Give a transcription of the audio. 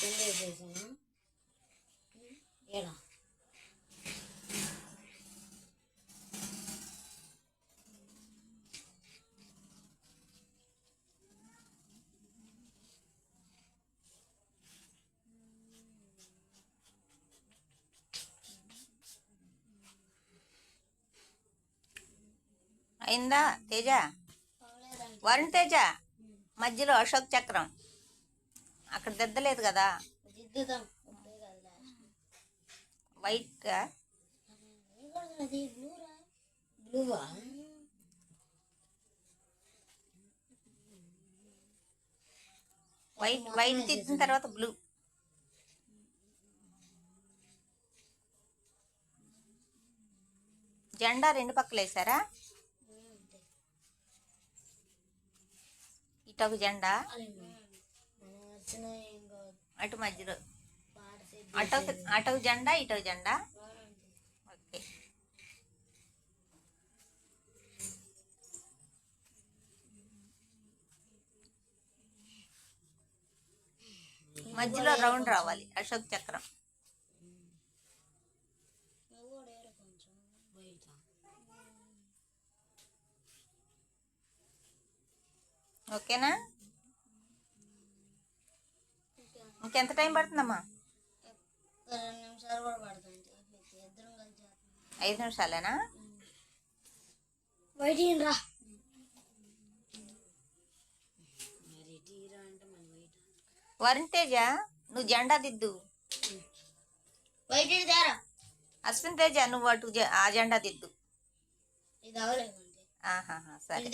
వేసేసాను అయిందా తేజ? వరుణ్ తేజ? మధ్యలో అశోక్ చక్రం. అక్కడ దిద్దలేదు కదా? దిద్దుదాం. వైట్ బ్లూవా? వైట్ వైట్ తిద్దిన తర్వాత బ్లూ. జెండా రెండు పక్కలు వేసారా ఇటు ఒక జెండా. అటు మధ్యలో. అటు అటు జెండా ఇటు జెండా? ఓకే. మధ్యలో రౌండ్ రావాలి. అశోక్ చక్రం. ఓకేనా? ఇంకెంత టైం పడుతుందమ్మా? ఐదు నిమిషాలేనా? రా. బయట వరుణ్ తేజ నువ్వు జెండా దిద్దు. అశ్విన్ తేజ నువ్వు అటు ఆ జెండా దిద్దు. ఆహాహా సరే.